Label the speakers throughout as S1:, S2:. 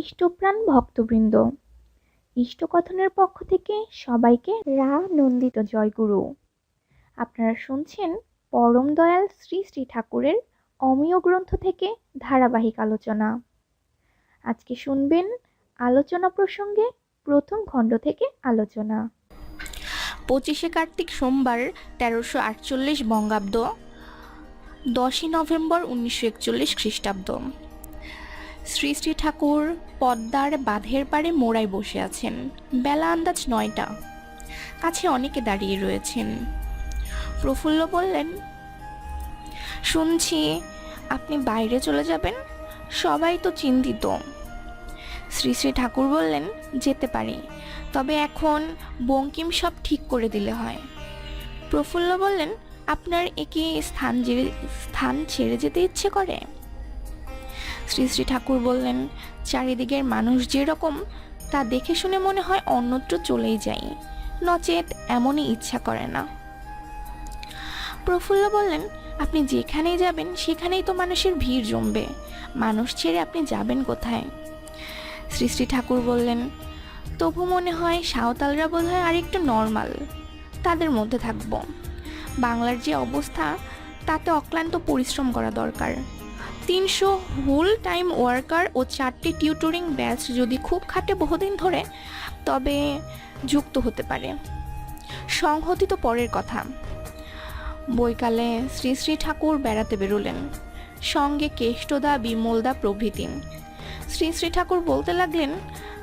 S1: ইষ্টপ্রাণ ভক্তবৃন্দ। ইষ্টকথনের পক্ষ থেকে সবাইকে রা নন্দিত জয়গুরু। আপনারা শুনছেন পরম দয়াল শ্রী শ্রী ঠাকুরের অমীয় গ্রন্থ থেকে ধারাবাহিক আলোচনা। আজকে শুনবেন আলোচনা প্রসঙ্গে প্রথম খণ্ড থেকে আলোচনা।
S2: পঁচিশে কার্তিক সোমবার তেরোশো আটচল্লিশ বঙ্গাব্দ, দশই নভেম্বর উনিশশো একচল্লিশ খ্রিস্টাব্দ। শ্রী শ্রী ঠাকুর পদ্মার বাঁধের পাড়ে মোড়ায় বসে আছেন। বেলা আন্দাজ নয়টা। কাছে অনেকে দাঁড়িয়ে রয়েছেন। প্রফুল্ল বললেন, শুনছি আপনি বাইরে চলে যাবেন? সবাই তো চিন্তিত। শ্রী শ্রী ঠাকুর বললেন, যেতে পারি। তবে এখন বঙ্কিম সব ঠিক করে দিলে হয়। প্রফুল্ল বললেন, আপনার একে স্থান জেরে স্থান ছেড়ে যেতে ইচ্ছে করে? শ্রী শ্রী ঠাকুর বললেন, চারিদিকের মানুষ যেরকম, তা দেখে শুনে মনে হয় অন্যত্র চলেই যাই। নচেত এমনই ইচ্ছা করে না। প্রফুল্ল বললেন, আপনি যেখানেই যাবেন, সেখানেই তো মানুষের ভিড় জমবে। মানুষ ছেড়ে আপনি যাবেন কোথায়? শ্রী শ্রী ঠাকুর বললেন, তবু মনে হয় সাঁওতালরা বোধ হয় আরেকটু নর্মাল। তাদের মধ্যে থাকব। বাংলার যে অবস্থা, তাতে অক্লান্ত পরিশ্রম করা দরকার। তিনশো ফুল টাইম ওয়ার্কার ও চারটি টিউটরিং ব্যাচ যদি খুব খাটে বহুদিন ধরে, তবে যুক্ত হতে পারে। সংহতি তো পরের কথা। বৈকালে শ্রী শ্রী ঠাকুর বেড়াতে বেরোলেন। সঙ্গে কেষ্টদা বিমলদা প্রভৃতি। শ্রী শ্রী ঠাকুর বলতে লাগলেন,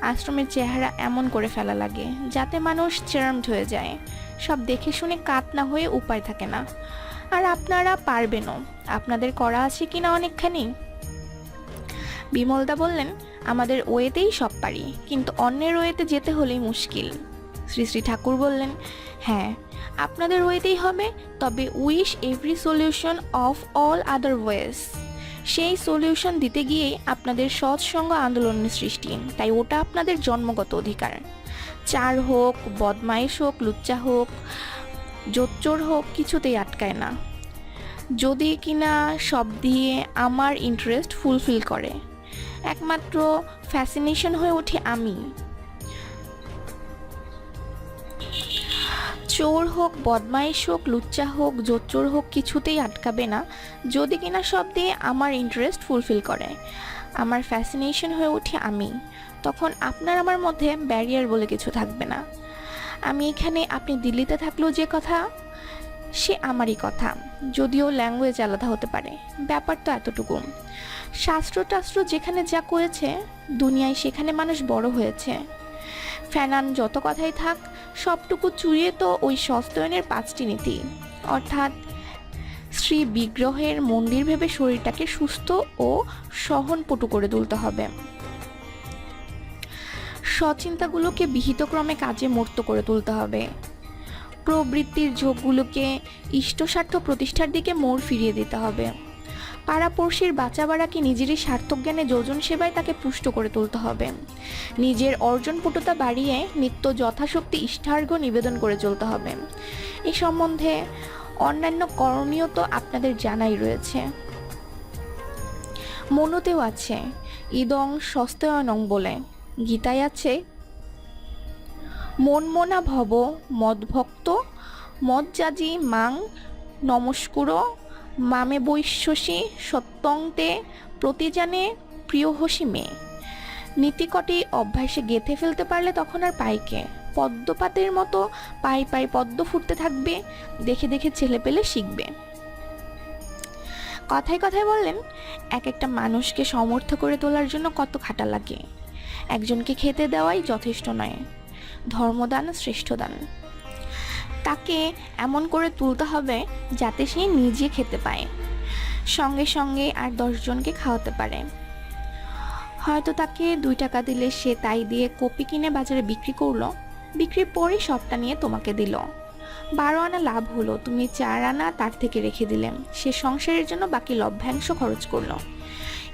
S2: আশ্রমের চেহারা এমন করে ফেলা লাগে, যাতে মানুষ চার্মড হয়ে যায়। সব দেখে শুনে কাত না হয়ে উপায় থাকে না। আর আপনারা পারবেনও। আপনাদের করা আছে কিনা অনেকখানি? বিমলদা বললেন, আমাদের ওয়েতেই সব পারি, কিন্তু অন্যের ওয়েতে যেতে হলেই মুশকিল। শ্রী শ্রী ঠাকুর বললেন হ্যাঁ আপনাদের ওয়েতেই হবে, তবে wish every solution of all other ways. সেই সলিউশন দিতে গিয়েই আপনাদের সৎসঙ্গ আন্দোলনের সৃষ্টি, তাই ওটা আপনাদের জন্মগত অধিকার। চার হোক, বদমাইশ হোক, লুচ্চা হোক জোচ্চোর হোক কিছুতেই আটকায় না। যদি কিনা সব দিয়ে আমার ইন্টারেস্ট ফুলফিল করে। একমাত্র ফ্যাসিনেশন হয়ে ওঠে আমি। চোর হোক, বদমাইশ হোক, লুচ্চা হোক, জোচ্চোর হোক কিছুতেই আটকাবে না। যদি কিনা সব দিয়ে আমার ইন্টারেস্ট ফুলফিল করে। আমার ফ্যাসিনেশন হয়ে উঠি আমি। তখন আপনার আমার মধ্যে ব্যারিয়ার বলে কিছু থাকবে না। আমি এখানে আপনি দিল্লিতে থাকলেও যে কথা, সে আমারই কথা। যদিও ল্যাঙ্গুয়েজ আলাদা হতে পারে ব্যাপার তো এতটুকু। শাস্ত্র টাস্ত্র যেখানে যা করেছে, দুনিয়ায় সেখানে মানুষ বড় হয়েছে। ফ্যানান যত কথাই থাক, সবটুকু চুরিয়ে তো ওই সস্তয়নের পাঁচটি নীতি। অর্থাৎ শ্রী বিগ্রহের মন্দির ভেবে শরীরটাকে সুস্থ ও সহনপটু করে তুলতে হবে। সচিন্তাগুলোকে বিহিতক্রমে কাজে মূর্ত করে তুলতে হবে। প্রবৃত্তির ঝোঁকগুলোকে ইষ্টস্বার্থ প্রতিষ্ঠার দিকে মোড় ফিরিয়ে দিতে হবে। পাড়াপড়শির বাচ্চা বাড়াকে নিজেরই সার্থক জ্ঞানে যোজন সেবায় তাকে পুষ্ট করে তুলতে হবে। নিজের অর্জন পটুতা বাড়িয়ে নিত্য যথাশক্তি ইষ্টার্ঘ নিবেদন করে চলতে হবে। এ সম্বন্ধে অন্যান্য করণীয় তো আপনাদের জানাই রয়েছে। মনতেও আছে, ইদং সস্তয়নং বলে। গীতায় আছে, মনমনা ভব মদভক্ত, মজ্জাজি মাং নমস্কুর, মামে বৈশ্যসী সত্যংতে প্রতিজানে প্রিয়হসী মেয়ে নীতিকটি অভ্যাসে গেঁথে ফেলতে পারলে তখন আর পাইকে পদ্মপাতের মতো পাই পাই পদ্ম ফুটতে থাকবে, দেখে দেখে ছেলে পেলে শিখবে। কথায় কথায় বললেন, এক একটা মানুষকে সমর্থ করে তোলার জন্য কত খাটা লাগে। একজনকে খেতে দেওয়াই যথেষ্ট নয়। ধর্মদান শ্রেষ্ঠ দান তাকে এমন করে তুলতে হবে যাতে সে নিজে খেতে পায়। সঙ্গে সঙ্গে আর দশজনকে খাওয়াতে পারে। হয়তো তাকে দুই টাকা দিলে সে তাই দিয়ে কপি কিনে বাজারে বিক্রি করল। বিক্রির পরে সবটা নিয়ে তোমাকে দিল। বারো আনা লাভ হলো, তুমি চার আনা তার থেকে রেখে দিলে। সে সংসারের জন্য বাকি লভ্যাংশ খরচ করল।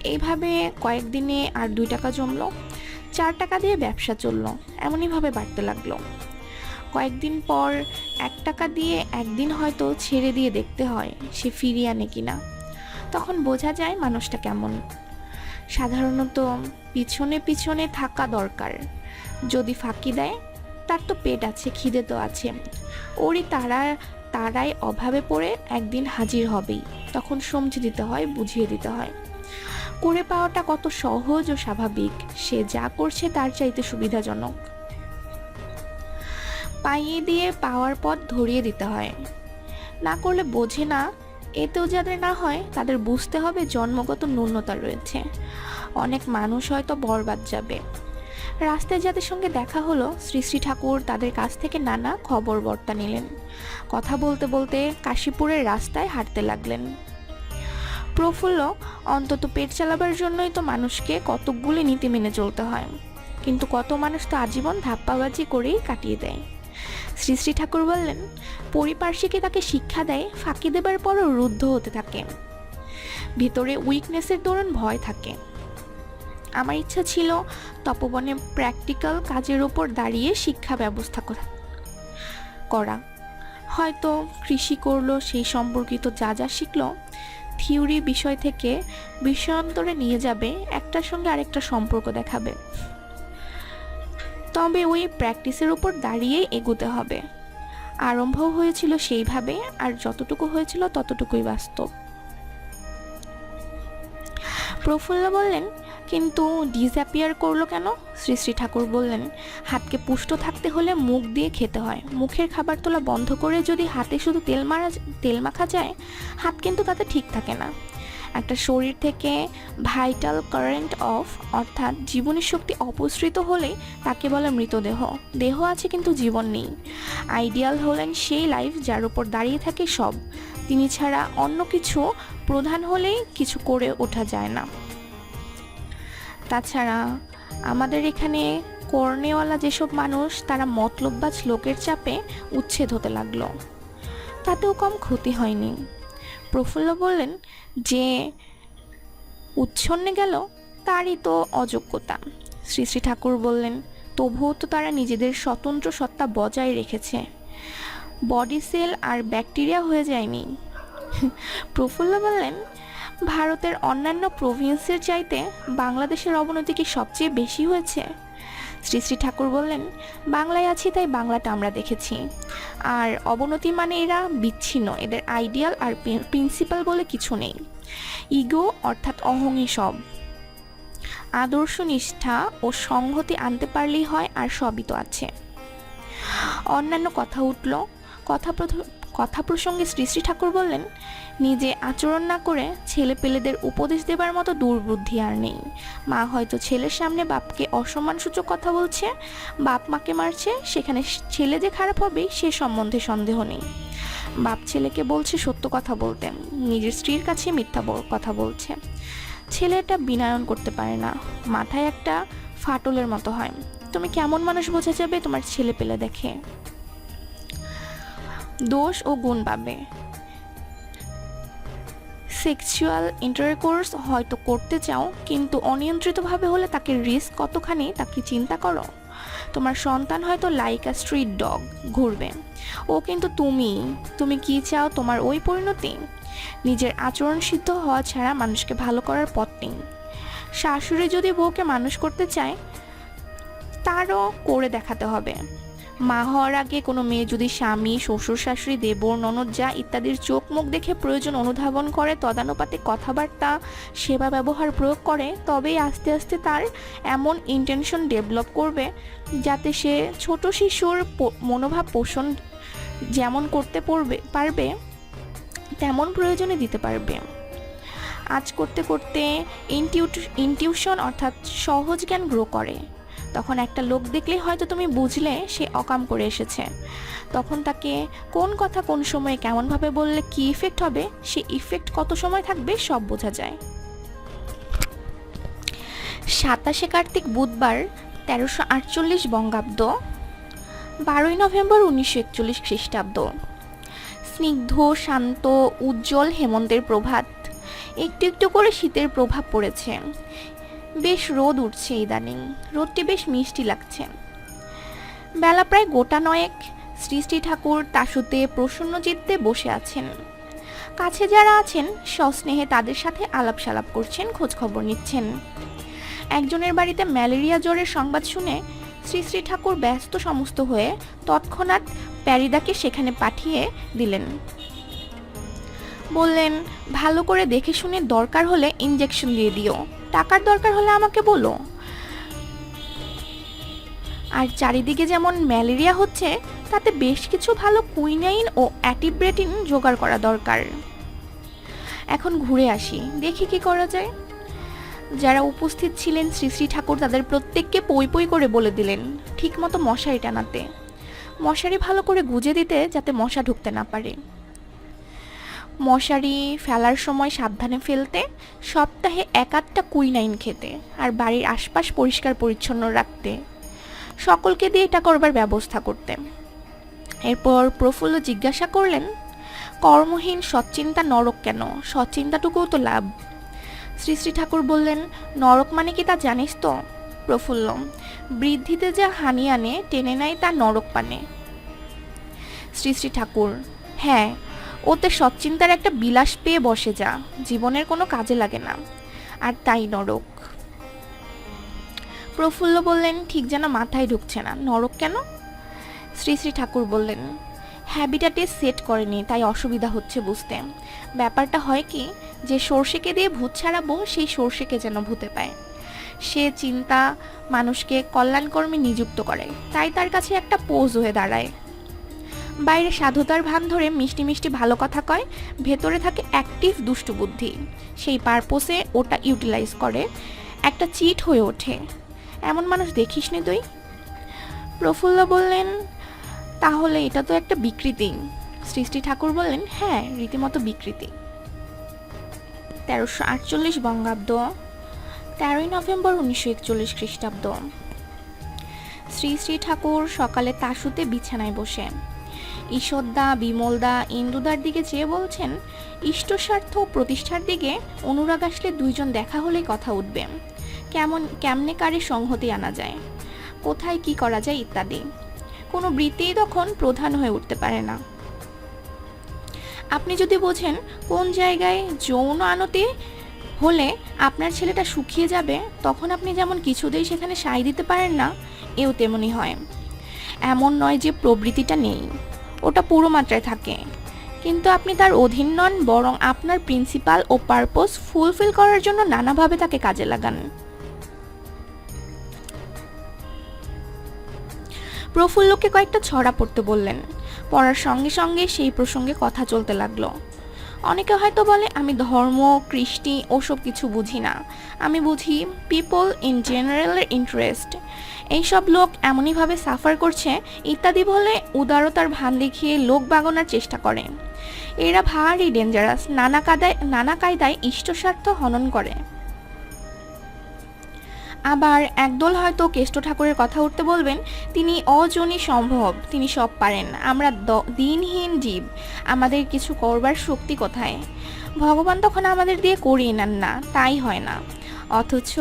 S2: এইভাবে কয়েকদিনে আর দুই টাকা জমলো। চার টাকা দিয়ে ব্যবসা চলল, এমনইভাবে বাড়তে লাগল। কয়েকদিন পর এক টাকা দিয়ে একদিন হয়তো ছেড়ে দিয়ে দেখতে হয় সে ফিরিয়ে আনে কিনা। তখন বোঝা যায় মানুষটা কেমন। সাধারণত পিছনে পিছনে থাকা দরকার। যদি ফাঁকি দেয়, তার তো পেট আছে, খিদে তো আছে। ওরই তারা, তারাই অভাবে পড়ে একদিন হাজির হবেই। তখন সমঝে দিতে হয়, বুঝিয়ে দিতে হয়। করে পাওয়াটা কত সহজ ও স্বাভাবিক। সে যা করছে তার চাইতে সুবিধাজনক। পাইয়ে দিয়ে পাওয়ার পথ ধরিয়ে দিতে হয়। না করলে বোঝে না, এতেও যাদের না হয়, তাদের বুঝতে হবে জন্মগত ন্যূনতা রয়েছে। অনেক মানুষ হয়তো বরবাদ যাবে। রাস্তায় যাদের সঙ্গে দেখা হলো শ্রী শ্রী ঠাকুর তাদের কাছ থেকে নানা খবর বর্তা নিলেন। কথা বলতে বলতে কাশীপুরের রাস্তায় হাঁটতে লাগলেন। প্রফুল্ল অন্তত পেট চালাবার জন্যই তো মানুষকে কতকগুলি নীতি মেনে চলতে হয়। কিন্তু কত মানুষ তো আজীবন ধাপ্পাবাজি করেই কাটিয়ে দেয়। শ্রী শ্রী ঠাকুর বললেন, পরিপার্শ্বিকে তাকে শিক্ষা দেয়, ফাঁকি দেবার পরও রুদ্ধ হতে থাকে। ভিতরে উইকনেসের দরুন ভয় থাকে। আমার ইচ্ছা ছিল তপবনে প্র্যাকটিক্যাল কাজের ওপর দাঁড়িয়ে শিক্ষা ব্যবস্থা করা। হয়তো কৃষি করল, সেই সম্পর্কিত যা যা শিখলো থিওরি বিষয় থেকে বিষয়ান্তরে নিয়ে যাবে, একটার সঙ্গে আরেকটা সম্পর্ক দেখাবে। তবে ওই প্র্যাকটিসের উপর দাঁড়িয়েই এগুতে হবে। আরম্ভ হয়েছিল সেইভাবে, আর যতটুকু হয়েছিল ততটুকুই বাস্তব। প্রফুল্ল বললেন কিন্তু ডিসঅ্যাপিয়ার করল কেন? শ্রী শ্রী ঠাকুর বললেন, হাতকে পুষ্ট থাকতে হলে মুখ দিয়ে খেতে হয়। মুখের খাবার তোলা বন্ধ করে যদি হাতে শুধু তেল মারা তেল মাখা যায়, হাত কিন্তু তাতে ঠিক থাকে না। একটা শরীর থেকে ভাইটাল কারেন্ট অফ অর্থাৎ জীবনের শক্তি অপসৃত হলেই তাকে বলে মৃতদেহ। দেহ আছে কিন্তু জীবন নেই। আইডিয়াল হলেন সেই লাইফ যার উপর দাঁড়িয়ে থাকে সব। তিনি ছাড়া অন্য কিছু প্রধান হলেই কিছু করে ওঠা যায় না। তাছাড়া আমাদের এখানে কর্নেওয়ালা যেসব মানুষ, তারা মতলববাজ লোকের চাপে উচ্ছেদ হতে লাগল। তাতেও কম ক্ষতি হয়নি। প্রফুল্ল বললেন, যে উচ্ছন্নে গেল, তারই তো অযোগ্যতা। শ্রী শ্রী ঠাকুর বললেন, তবুও তো তারা নিজেদের স্বতন্ত্র সত্তা বজায় রেখেছে। বডি সেল আর ব্যাকটেরিয়া হয়ে যায়নি। প্রফুল্ল বললেন ভারতের অন্যান্য প্রভিন্সের চাইতে বাংলাদেশের অবনতি কি সবচেয়ে বেশি হয়েছে? শ্রী শ্রী ঠাকুর বললেন, বাংলায় আছি, তাই বাংলাটা আমরা দেখেছি। আর অবনতি মানে এরা বিচ্ছিন্ন, এদের আইডিয়াল আর প্রিন্সিপাল বলে কিছু নেই। ইগো অর্থাৎ অহংই সব। আদর্শ নিষ্ঠা ও সংহতি আনতে পারলেই হয়, আর সবই তো আছে। অন্যান্য কথা উঠল। কথা কথা প্রসঙ্গে শ্রী শ্রী ঠাকুর বললেন নিজে আচরণ না করে ছেলে পেলেদের উপদেশ দেবার মতো দুর্বুদ্ধি আর নেই। মা হয়তো ছেলের সামনে বাপকে অসম্মানসূচক কথা বলছে, বাপ মাকে মারছে, সেখানে ছেলে যে খারাপ হবে সে সম্বন্ধে সন্দেহ নেই। বাপ ছেলেকে বলছে সত্য কথা বলতে, নিজের স্ত্রীর কাছে মিথ্যা কথা বলছে। ছেলেটা বিনায়ন করতে পারে না, মাথায় একটা ফাটলের মতো হয়। তুমি কেমন মানুষ বোঝা যাবে তোমার ছেলে পেলে দেখে? দোষ ও গুণ পাবে। সেক্সুয়াল ইন্টারকোর্স হয়তো করতে চাও, কিন্তু অনিয়ন্ত্রিতভাবে হলে তাকে রিস্ক কতখানি তা কি চিন্তা করো। তোমার সন্তান হয়তো লাইক আ স্ট্রিট ডগ, ঘুরবে। ও কিন্তু তুমি তুমি কি চাও তোমার ওই পরিণতি? নিজের আচরণ সিদ্ধ হওয়া ছাড়া মানুষকে ভালো করার পথ নেই। শাশুড়ি যদি বউকে মানুষ করতে চায়, তারও করে দেখাতে হবে। মা হওয়ার আগে কোনো মেয়ে যদি স্বামী শ্বশুর শাশুড়ি দেবর, ননদ, যা ইত্যাদির চোখ মুখ দেখে প্রয়োজন অনুধাবন করে, তদানুপাতে কথাবার্তা, সেবা ব্যবহার প্রয়োগ করে, তবেই আস্তে আস্তে তার এমন ইন্টেনশন ডেভেলপ করবে যাতে সে ছোট শিশুর মনোভাব পোষণ যেমন করতে পড়বে, পারবে, তেমন প্রয়োজনে দিতে পারবে। আজ করতে করতে ইনটিউট ইনটিউশন অর্থাৎ সহজ জ্ঞান গ্রো করে। তখন একটা লোক দেখলে হয়তো তুমি বুঝলে সে অকাম করে এসেছে। তখন তাকে কোন কথা কোন সময়ে কেমনভাবে বললে কি ইফেক্ট হবে, সে ইফেক্ট কত সময় থাকবে সব বোঝা যায়। সাতাশে কার্তিক বুধবার তেরোশো আটচল্লিশ বঙ্গাব্দ, বারোই নভেম্বর উনিশশো একচল্লিশ খ্রিস্টাব্দ। স্নিগ্ধ, শান্ত, উজ্জ্বল হেমন্তের প্রভাত। একটু একটু করে শীতের প্রভাব পড়েছে। বেশ রোদ উঠছে ইদানিং। রোদটি বেশ মিষ্টি লাগছে। বেলা প্রায় গোটা নয়েক। শ্রী ঠাকুর তাসুতে প্রসন্ন চিত্তে বসে আছেন। কাছে যারা আছেন, সস্নেহে তাদের সাথে আলাপ সালাপ করছেন খোঁজ খবর নিচ্ছেন। একজনের বাড়িতে ম্যালেরিয়া জ্বরের সংবাদ শুনে শ্রী শ্রী ঠাকুর ব্যস্ত সমস্ত হয়ে তৎক্ষণাৎ প্যারিদাকে সেখানে পাঠিয়ে দিলেন। বললেন, ভালো করে দেখে শুনে দরকার হলে ইঞ্জেকশন দিয়ে দিও। টাকার দরকার হলে আমাকে বলো। আর চারিদিকে যেমন ম্যালেরিয়া হচ্ছে, তাতে বেশ কিছু ভালো কুইনাইন ও অ্যাটিব্রেটিন জোগাড় করা দরকার। এখন ঘুরে আসি, দেখি কি করা যায়। যারা উপস্থিত ছিলেন শ্রী শ্রী ঠাকুর তাদের প্রত্যেককে পই পই করে বলে দিলেন, ঠিকমতো মশারি টানাতে। মশারি ভালো করে গুজে দিতে যাতে মশা ঢুকতে না পারে। মশারি ফেলার সময় সাবধানে ফেলতে, সপ্তাহে এক আধটা কুইনাইন খেতে আর বাড়ির আশপাশ পরিষ্কার পরিচ্ছন্ন রাখতে। সকলকে দিয়ে এটা করবার ব্যবস্থা করতে। এরপর প্রফুল্ল জিজ্ঞাসা করলেন, কর্মহীন সচ্চিন্তা নরক কেন? সচ্চিন্তাটুকুও তো লাভ। শ্রী শ্রী ঠাকুর বললেন, নরক মানে কি তা জানিস তো? প্রফুল্ল, বৃদ্ধিতে যা হানি আনে, টেনে নেয় তা নরক পানে শ্রী শ্রী ঠাকুর হ্যাঁ ওতে সচ্চিন্তার একটা বিলাস পেয়ে বসে যা, জীবনের কোনো কাজে লাগে না। আর তাই নরক। প্রফুল্ল বললেন, ঠিক যেন মাথায় ঢুকছে না। নরক কেন? শ্রী শ্রী ঠাকুর বললেন, হ্যাবিটাটে সেট করেনি, তাই অসুবিধা হচ্ছে বুঝতে। ব্যাপারটা হয় কি, যে সর্ষেকে দিয়ে ভূত ছাড়াবো, সেই সর্ষেকে যেন ভূতে পায়। সে চিন্তা মানুষকে কল্যাণকর্মী নিযুক্ত করে। তাই তার কাছে একটা পোজ হয়ে দাঁড়ায়। বাইরে সাধুতার ভান ধরে মিষ্টি মিষ্টি ভালো কথা কয়, ভেতরে থাকে অ্যাক্টিভ দুষ্টু বুদ্ধি। সেই পারপোসে ওটা ইউটিলাইজ করে। একটা চিট হয়ে ওঠে। এমন মানুষ দেখিস নি তুই? প্রফুল্ল বললেন, তাহলে এটা তো একটা বিকৃতি। সৃষ্টি ঠাকুর বললেন হ্যাঁ রীতিমতো বিকৃতি। তেরোশো আটচল্লিশ বঙ্গাব্দ, তেরোই নভেম্বর উনিশশো একচল্লিশ খ্রিস্টাব্দ। শ্রী শ্রী ঠাকুর সকালে তাসুতে বিছানায় বসে। ঈশ্বরদা বিমলদা, ইন্দুদার দিকে চেয়ে বলছেন ইষ্টস্বার্থ প্রতিষ্ঠার দিকে অনুরাগ আসলে দুইজন দেখা হলেই কথা উঠবে। কেমন, কেমনে কারে সংহতি আনা যায়? কোথায় কি করা যায় ইত্যাদি। কোনো বৃত্তিই তখন প্রধান হয়ে উঠতে পারে না। আপনি যদি বোঝেন কোন জায়গায় যৌন আনতি হলে আপনার ছেলেটা শুকিয়ে যাবে, তখন আপনি যেমন কিছুতেই সেখানে সায় দিতে পারেন না, এও তেমনি হয়। এমন নয় যে প্রবৃত্তিটা নেই। ওটা পুরো মাত্রায় থাকে। কিন্তু আপনি তার অধীন নন, বরং আপনার প্রিন্সিপাল ও পারপোজ ফুলফিল করার জন্য নানাভাবে তাকে কাজে লাগান। প্রফুল্লকে কয়েকটা ছড়া পড়তে বললেন। পড়ার সঙ্গে সঙ্গে সেই প্রসঙ্গে কথা চলতে লাগল। অনেকে হয়তো বলে, আমি ধর্ম, কৃষ্টি, ওসব কিছু বুঝি না। আমি বুঝি পিপল ইন জেনারেলের ইন্টারেস্ট এইসব লোক এমনইভাবে সাফার করছে, ইত্যাদি বলে উদারতার ভান দেখিয়ে লোক বাগানোর চেষ্টা করে। এরা ভারী ডেঞ্জারাস নানা কাদায় নানা কায়দায় ইষ্টস্বার্থ হনন করে। আবার একদল হয়তো কেষ্ট ঠাকুরের কথা উঠতে বলবেন, তিনি অজনী সম্ভব, তিনি সব পারেন, আমরা দিনহীন জীব, আমাদের কিছু করবার শক্তি কোথায়? ভগবান তখন আমাদের দিয়ে করিয়ে নেন না, তাই হয় না। অথচ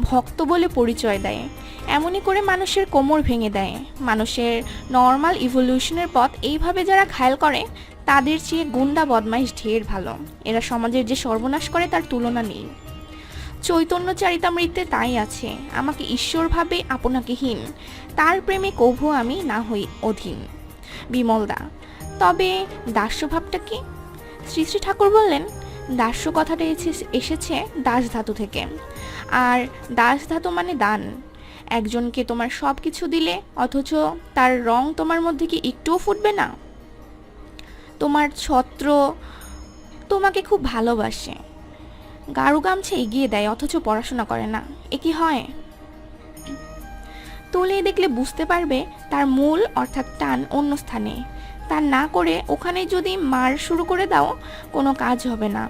S2: ভক্ত বলে পরিচয় দেয়। এমনই করে মানুষের কোমর ভেঙে দেয়। মানুষের নর্মাল ইভলিউশনের পথ এইভাবে যারা খায়াল করে, তাদের চেয়ে গুন্ডা বদমাইশ ঢের ভালো। এরা সমাজের যে সর্বনাশ করে তার তুলনা নেই। চৈতন্য চারিতামৃতে তাই আছে, আমাকে ঈশ্বর ভাবে আপনাকে হীন, তার প্রেমে কভু আমি না হই অধীন। বিমলদা, তবে দাস্যভাবটা কি? শ্রী শ্রী ঠাকুর বললেন দাস্য কথাটা এসে- এসেছে দাস ধাতু থেকে। আর দাস ধাতু মানে দান। একজনকে তোমার সব কিছু দিলে, অথচ তার রং তোমার মধ্যে কি একটুও ফুটবে না? তোমার ছত্র তোমাকে খুব ভালোবাসে। গাড়ু গামছা এগিয়ে দেয়, অথচ পড়াশোনা করে না। এ কি হয়? তলিয়ে দেখলে বুঝতে পারবে, তার মূল অর্থাৎ টান অন্য স্থানে। তা না করে ওখানে যদি মার শুরু করে দাও, কোনো কাজ হবে না।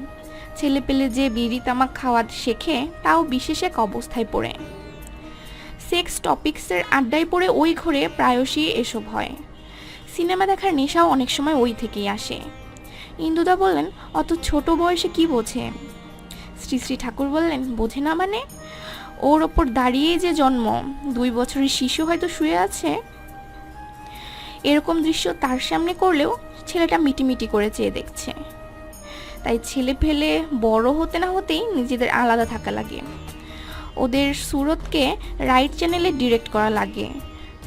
S2: ছেলে পেলে যে বিড়ি তামাক খাওয়া শেখে, তাও বিশেষ এক অবস্থায় পড়ে। সেক্স টপিক্সের আড্ডায় পড়ে ওই ঘরে প্রায়শই এসব হয়। সিনেমা দেখার নেশাও অনেক সময় ওই থেকেই আসে। ইন্দুদা বললেন, অত ছোট বয়সে কি বোঝে? শ্রী শ্রী ঠাকুর বললেন, বোঝে না মানে? ওর ওপর দাঁড়িয়ে যে জন্ম, দুই বছরের শিশু হয়তো শুয়ে আছে এরকম দৃশ্য তার সামনে করলেও ছেলেটা মিটিমিটি করে চেয়ে দেখছে। তাই ছেলে ফেলে বড় হতে না হতেই নিজেদের আলাদা থাকা লাগে। ওদের সুরতকে রাইট চ্যানেলে ডিরেক্ট করা লাগে।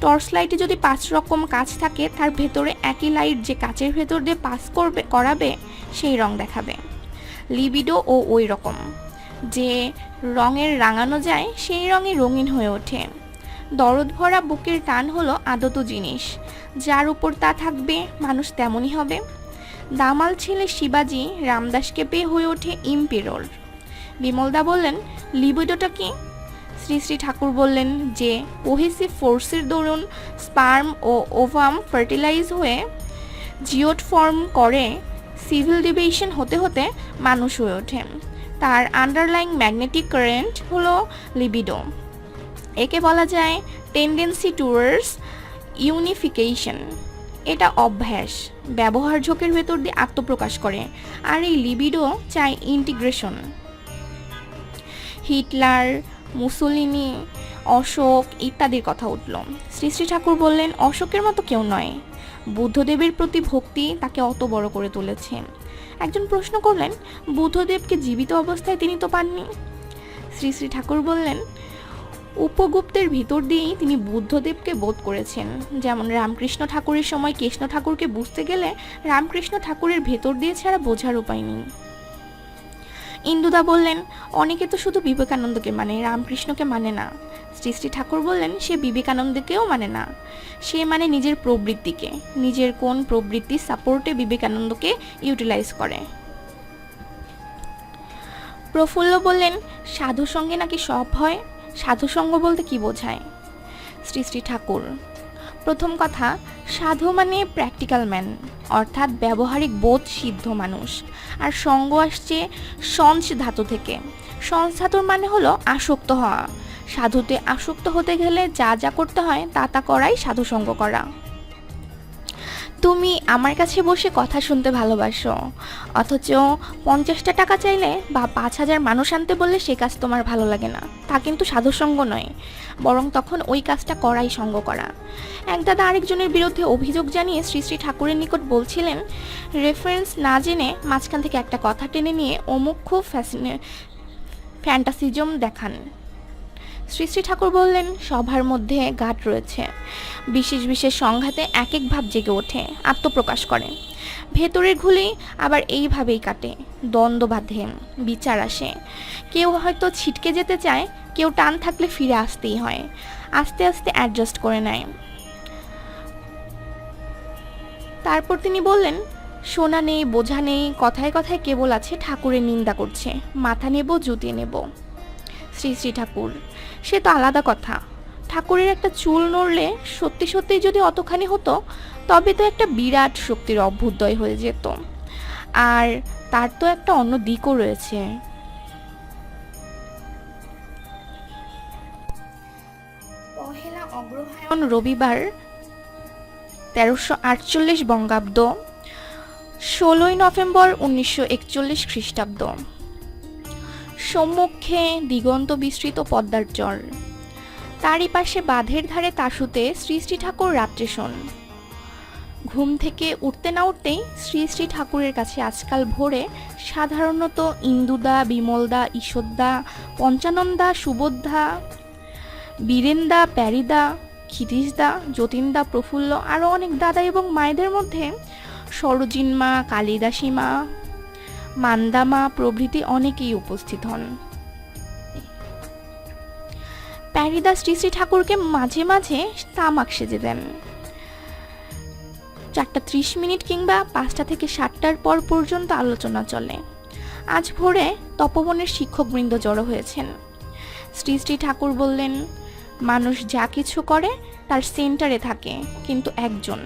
S2: টর্চ লাইটে যদি পাঁচ রকম কাজ থাকে, তার ভেতরে একই লাইট যে কাচের ভেতর দিয়ে পাস করবে, করাবে, সেই রং দেখাবে। লিবিডো ও ওই রকম। যে রঙের রাঙানো যায়, সেই রঙে রঙিন হয়ে ওঠে। দরদ ভরা বুকের টান হলো আদত জিনিস। যার উপর তা থাকবে, মানুষ তেমনই হবে। দামাল ছেলে শিবাজি রামদাসকে পেয়ে হয়ে ওঠে ইম্পিরোর বিমলদা বললেন, লিবিডোটা কি? শ্রী শ্রী ঠাকুর বললেন, যে কোহেসিভ ফোর্সের দরুন স্পার্ম ও ওভাম ফার্টিলাইজ হয়ে জিওট ফর্ম করে সিভিল ডিভিশন হতে হতে মানুষ হয়ে ওঠে। তার আন্ডারলাইং ম্যাগনেটিক কারেন্ট হলো লিবিডো। একে বলা যায় টেন্ডেন্সি টুয়ার্ডস ইউনিফিকেশন এটা অভ্যাস, ব্যবহার ঝোঁকের ভেতর দিয়ে আত্মপ্রকাশ করে, আর এই লিবিডো চায় ইন্টিগ্রেশন হিটলার, মুসোলিনি, অশোক ইত্যাদির কথা উঠল। শ্রী শ্রী ঠাকুর বললেন, অশোকের মতো কেউ নয়। বুদ্ধদেবের প্রতি ভক্তি তাকে অত বড় করে তুলেছে। একজন প্রশ্ন করলেন, বুদ্ধদেবকে জীবিত অবস্থায় তিনি তো পাননি? শ্রী শ্রী ঠাকুর বললেন উপগুপ্তের ভিতর দিয়েই তিনি বুদ্ধদেবকে বোধ করেছেন। যেমন রামকৃষ্ণ ঠাকুরের সময় কৃষ্ণ ঠাকুরকে বুঝতে গেলে রামকৃষ্ণ ঠাকুরের ভেতর দিয়ে ছাড়া বোঝার উপায় নেই। ইন্দুদা বললেন, অনেকে তো শুধু বিবেকানন্দকে মানে রামকৃষ্ণকে মানে না। শ্রী শ্রী ঠাকুর বললেন, সে বিবেকানন্দকেও মানে না। সে মানে নিজের প্রবৃত্তিকে, নিজের কোন প্রবৃত্তি সাপোর্টে বিবেকানন্দকে ইউটিলাইজ করে। প্রফুল্ল বললেন সাধু সঙ্গে নাকি সব হয়? সাধু সঙ্গ বলতে কি বোঝায়? শ্রী শ্রী ঠাকুর। প্রথম কথা, সাধু মানে প্র্যাকটিক্যাল ম্যান অর্থাৎ ব্যবহারিক বোধ সিদ্ধ মানুষ। আর সঙ্গ আসছে সঞ্চ ধাতু থেকে। সঞ্চ ধাতুর মানে হলো আসক্ত হওয়া। সাধুতে আসক্ত হতে গেলে যা যা করতে হয়, তা তা করাই সাধুসঙ্গ করা। তুমি আমার কাছে বসে কথা শুনতে ভালোবাসো। অথচ পঞ্চাশটা টাকা চাইলে বা পাঁচ হাজার মানুষ আনতে বললে সে কাজ তোমার ভালো লাগে না। তা কিন্তু সাধুসঙ্গ নয়, বরং তখন ওই কাজটা করাই সঙ্গ করা। এক দাদা আরেকজনের বিরুদ্ধে অভিযোগ জানিয়ে শ্রী শ্রী ঠাকুরের নিকট বলছিলেন রেফারেন্স না জেনে মাঝখান থেকে একটা কথা টেনে নিয়ে অমুক খুব ফ্যাসিনে ফ্যান্টাসিজম দেখান। শ্রী শ্রী ঠাকুর বললেন, সভার মধ্যে গাঠ রয়েছে। বিশেষ বিশেষ সংঘাতে এক এক ভাব জেগে ওঠে, আত্মপ্রকাশ করে। ভেতরের ঘুলি আবার এইভাবেই কাটে, দ্বন্দ্ব বাঁধে, বিচার আসে। কেউ হয়তো ছিটকে যেতে চায়, কেউ টান থাকলে ফিরে আসতেই হয়। আস্তে আস্তে অ্যাডজাস্ট করে নেয়। তারপর তিনি বললেন সোনা নেই, বোঝা নেই, কথায় কথায় কেবল আছে ঠাকুরের নিন্দা করছে, মাথা নেব জুতিয়ে নেব। শ্রী শ্রী ঠাকুর সে তো আলাদা কথা। ঠাকুরের একটা চুল নড়লে সত্যি সত্যি যদি অতখানি হতো, তবে তো একটা বিরাট শক্তির অভ্যুদয় হয়ে যেত। আর তার তো একটা অন্য দিকও রয়েছে। অগ্রহায়ণ রবিবার, তেরোশো আটচল্লিশ বঙ্গাব্দ, ষোলোই নভেম্বর উনিশশো একচল্লিশ খ্রিস্টাব্দ। সম্মুখে দিগন্ত বিস্তৃত পদ্মার চর তারই পাশে বাঁধের ধারে তাসুতে শ্রী শ্রী ঠাকুর রাত্রে শোন। ঘুম থেকে উঠতে না উঠতেই শ্রী শ্রী ঠাকুরের কাছে আজকাল ভোরে সাধারণত ইন্দুদা, বিমলদা ঈশ্বরদা পঞ্চানন্দা সুবোধা বীরেন্দা, প্যারিদা, ক্ষিতীশদা, যতীনদা, প্রফুল্ল, আরও অনেক দাদা এবং মায়েদের মধ্যে সরোজিন মা, কালিদাসী কালিদাসীমা মান্দামা প্রভৃতি অনেকেই উপস্থিত হন। প্যারিদা শ্রী শ্রী ঠাকুরকে মাঝে মাঝে তামাক সেজে দেন। চারটা ত্রিশ মিনিট কিংবা পাঁচটা থেকে সাতটার পর পর্যন্ত আলোচনা চলে। আজ ভোরে তপবনের শিক্ষকবৃন্দ জড়ো হয়েছেন। শ্রী শ্রী ঠাকুর বললেন, মানুষ যা কিছু করে, তার সেন্টারে থাকে, কিন্তু একজন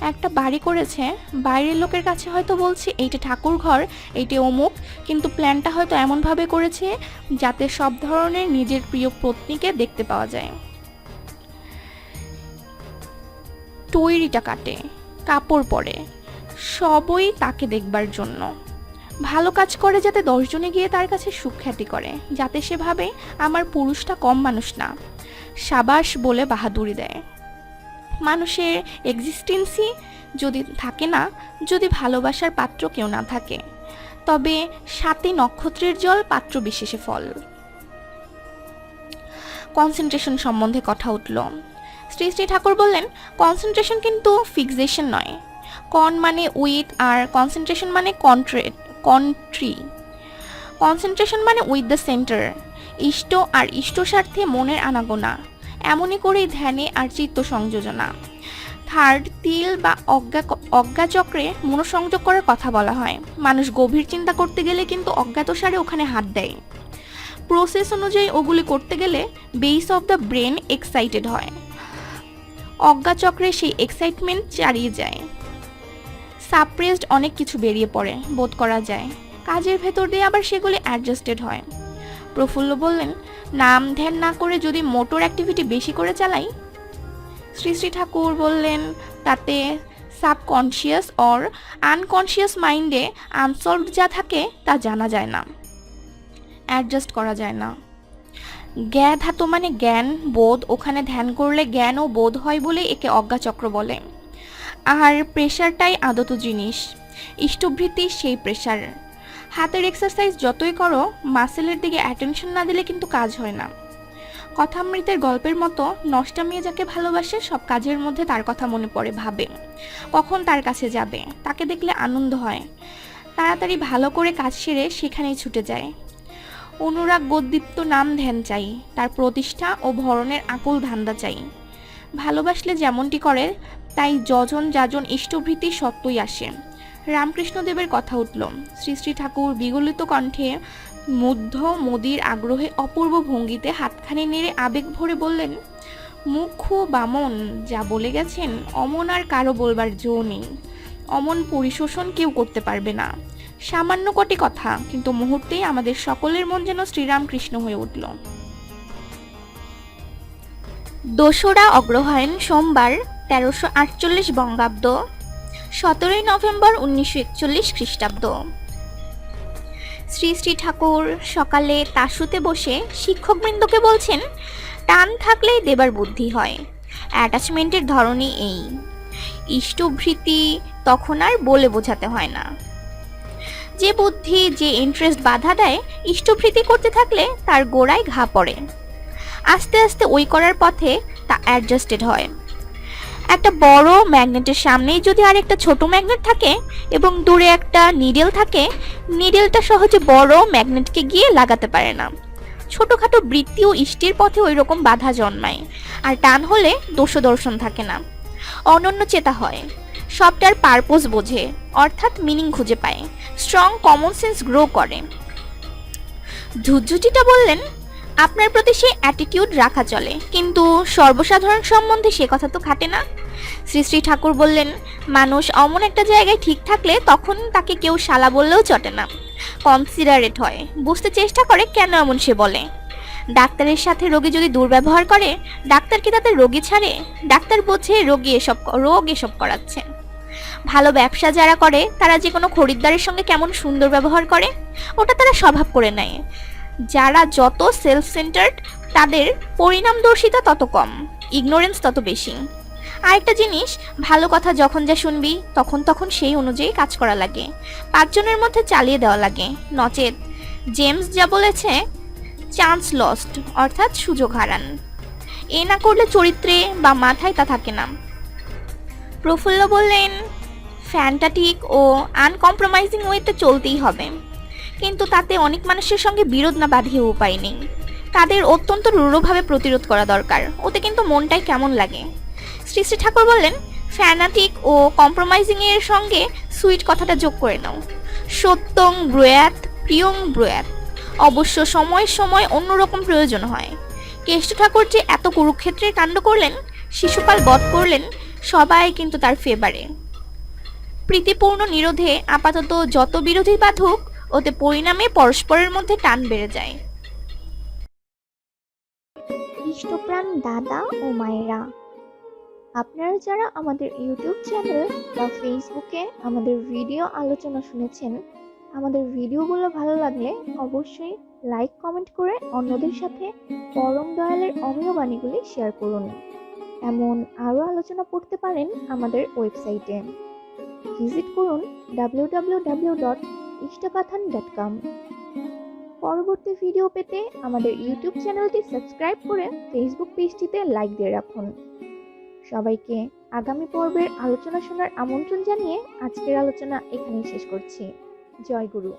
S2: একটা বাড়ি করেছে, বাইরের লোকের কাছে হয়তো বলছে, এইটা ঠাকুর ঘর, এইটা অমুক। কিন্তু প্ল্যানটা হয়তো এমনভাবে করেছে যাতে সব ধরনের নিজের প্রিয় পত্নীকে দেখতে পাওয়া যায়। তৈরিটা কাটে, কাপড় পরে, সবই তাকে দেখবার জন্য। ভালো কাজ করে যাতে দশজনে গিয়ে তার কাছে সুখ্যাতি করে, যাতে সে ভাবে, আমার পুরুষটা কম মানুষ না। সাবাস বলে বাহাদুরি দেয়। মানুষের এক্সিস্টেন্সই যদি থাকে না, যদি ভালোবাসার পাত্র কেউ না থাকে, তবে সাতই নক্ষত্রের জল পাত্র বিশেষে ফল। কনসেন্ট্রেশন সম্বন্ধে কথা উঠল। শ্রী শ্রী ঠাকুর বললেন কনসেন্ট্রেশন কিন্তু ফিক্সেশন নয়। কন মানে উইথ আর কনসেন্ট্রেশন মানে কন্ট্রেট কন্ট্রি কনসেন্ট্রেশন মানে উইথ দ্য সেন্টার ইষ্ট আর ইষ্ট স্বার্থে মনের আনাগোনা। এমনই করেই ধ্যানে আর চিত্ত সংযোজনা থার্ড, তিল বা অজ্ঞা অজ্ঞাচক্রে মনোসংযোগ করার কথা বলা হয়। মানুষ গভীর চিন্তা করতে গেলে কিন্তু অজ্ঞাতসারে ওখানে হাত দেয়। প্রসেস অনুযায়ী ওগুলি করতে গেলে base of the brain excited হয়। অজ্ঞাচক্রে সেই এক্সাইটমেন্ট চালিয়ে যায়। সাপ্রেসড অনেক কিছু বেরিয়ে পড়ে, বোধ করা যায়। কাজের ভেতর দিয়ে আবার সেগুলি অ্যাডজাস্টেড হয়। প্রফুল্ল বললেন, নাম ধ্যান না করে যদি মোটর অ্যাক্টিভিটি বেশি করে চালাই? শ্রী শ্রী ঠাকুর বললেন, তাতে সাবকনশিয়াস অর আনকনশিয়াস মাইন্ডে আনসলভড যা থাকে তা জানা যায় না অ্যাডজাস্ট করা যায় না। জ্ঞা ধাতু মানে জ্ঞান, বোধ, ওখানে ধ্যান করলে জ্ঞান ও বোধ হয় বলে একে অজ্ঞাচক্র বলে। আর প্রেশারটাই আদত জিনিস ইষ্টভৃতি সেই প্রেশার হাতের এক্সারসাইজ যতই করো মাসেলের দিকে অ্যাটেনশন না দিলে কিন্তু কাজ হয় না। কথামৃতের গল্পের মতো নষ্টা মেয়ে যাকে ভালোবাসে, সব কাজের মধ্যে তার কথা মনে পড়ে, ভাবে। কখন তার কাছে যাবে? তাকে দেখলে আনন্দ হয়। তাড়াতাড়ি ভালো করে কাজ সেরে সেখানেই ছুটে যায়। অনুরাগ গদ্দীপ্ত নাম ধ্যান চাই, তার প্রতিষ্ঠা ও ভরণের আকুল ধান্দা চাই। ভালোবাসলে যেমনটি করে, তাই যজন যাজন ইষ্টভৃতি সত্যই আসে। রামকৃষ্ণদেবের কথা উঠল। শ্রী শ্রী ঠাকুর বিগলিত কণ্ঠে মুগ্ধ মোদির আগ্রহে অপূর্ব ভঙ্গিতে হাতখানি নেড়ে আবেগ ভরে বললেন, মুখ্য বামন, যা বলে গেছেন, অমন আর কারও বলবার জো নেই। অমন পরিশোষণ কেউ করতে পারবে না। সামান্য কটি কথা, কিন্তু মুহূর্তেই আমাদের সকলের মন যেন শ্রীরামকৃষ্ণ হয়ে উঠল। দোসরা অগ্রহায়ণ সোমবার তেরোশো আটচল্লিশ বঙ্গাব্দ সতেরোই নভেম্বর উনিশশো একচল্লিশ খ্রিস্টাব্দ। শ্রী শ্রী ঠাকুর সকালে তাসুতে বসে শিক্ষকবৃন্দকে বলছেন, টান থাকলেই দেবার বুদ্ধি হয়। অ্যাটাচমেন্টের ধরনই এই। ইষ্টভৃতি তখন আর বলে বোঝাতে হয় না। যে বুদ্ধি, যে ইন্টারেস্ট বাধা দেয়, ইষ্টভৃতি করতে থাকলে তার গোড়ায় ঘা পড়ে। আস্তে আস্তে ওই করার পথে তা অ্যাডজাস্টেড হয়। একটা বড় ম্যাগনেটের সামনেই যদি আর একটা ছোট ম্যাগনেট থাকে এবং দূরে একটা নিডেল থাকে, নিডেলটা সহজে বড় ম্যাগনেটকে গিয়ে লাগাতে পারে না। ছোটোখাটো বৃত্তি ও ইষ্টির পথে ওই রকম বাধা জন্মায়, আর টান হলে দোষ দর্শন থাকে না। অনন্য চেতা হয়। সবটার পারপোজ বোঝে, অর্থাৎ মিনিং খুঁজে পায়। স্ট্রং কমন সেন্স গ্রো করে। ঝুজ্ঝুটিটা বললেন আপনার প্রতি সে অ্যাটিটিউড রাখা চলে। কিন্তু সর্বসাধারণ সম্বন্ধে সে কথা তো খাটে না। শ্রী শ্রী ঠাকুর বললেন, মানুষ অমন একটা জায়গায় ঠিক থাকলে তখন তাকে কেউ শালা বললেও চটে না। কনসিডারেট হয়। বুঝতে চেষ্টা করে কেন এমন সে বলে? ডাক্তারের সাথে রোগী যদি দুর্ব্যবহার করে, ডাক্তার কি তাদের রোগী ছাড়ে? ডাক্তার বোঝে রোগী এসব রোগ এসব করাচ্ছে। ভালো ব্যবসা যারা করে, তারা যে কোনো খরিদ্দারের সঙ্গে কেমন সুন্দর ব্যবহার করে, ওটা তারা স্বভাব করে নেয়। যারা যত সেলফ সেন্টার্ড তাদের পরিণামদর্শিতা তত কম ইগনোরেন্স তত বেশি। আরেকটা জিনিস, ভালো কথা যখন যা শুনবি, তখন তখন সেই অনুযায়ী কাজ করা লাগে। পাঁচজনের মধ্যে চালিয়ে দেওয়া লাগে। নচেত, জেমস যা বলেছে, চান্স লস্ট অর্থাৎ সুযোগ হারান। এ না করলে চরিত্রে বা মাথায় তা থাকে না। প্রফুল্ল বললেন ফ্যান্টাটিক ও আনকম্প্রোমাইজিং ওয়েতে চলতেই হবে। কিন্তু তাতে অনেক মানুষের সঙ্গে বিরোধ না বাঁধিয়ে উপায় নেই। তাদের অত্যন্ত রূঢ়ভাবে প্রতিরোধ করা দরকার। ওতে কিন্তু মনটাই কেমন লাগে। শ্রী শ্রী ঠাকুর বললেন ফ্যানাটিক ও কম্প্রোমাইজিং এর সঙ্গে সুইট কথাটা যোগ করে নাও। সত্যং ব্রয়াত, প্রিয়ং ব্রয়াত। অবশ্য সময় সময় অন্যরকম প্রয়োজন হয়। কেষ্ট ঠাকুর যে এত কুরুক্ষেত্রের কাণ্ড করলেন, শিশুপাল বধ করলেন, সবাই কিন্তু তার ফেভারে প্রীতিপূর্ণ নিরোধে আপাতত যত বিরোধী বাধুক ওতে পরিণামে পরস্পরের মধ্যে টান বেড়ে যায়।
S1: ইষ্টপ্রাণ দাদা ও মায়েরা, আপনারা যারা আমাদের ইউটিউব চ্যানেল বা ফেসবুকে আমাদের ভিডিও আলোচনা শুনেছেন, আমাদের ভিডিওগুলো ভালো লাগলে অবশ্যই লাইক, কমেন্ট করে অন্যদের সাথে পরম দয়ালের অমীয় বাণীগুলি শেয়ার করুন। এমন আরও আলোচনা পড়তে পারেন আমাদের ওয়েবসাইটে। ভিজিট করুন ডাব্লিউ ডাব্লিউ ডাব্লিউ ডট ইষ্টকাথান ডট কম পরবর্তী ভিডিও পেতে আমাদের ইউটিউব চ্যানেলটি সাবস্ক্রাইব করে ফেসবুক পেজটিতে লাইক দিয়ে রাখুন। সবাইকে আগামী পর্বের আলোচনা শোনার আমন্ত্রণ জানিয়ে আজকের আলোচনা এখানেই শেষ করছি। জয় গুরু।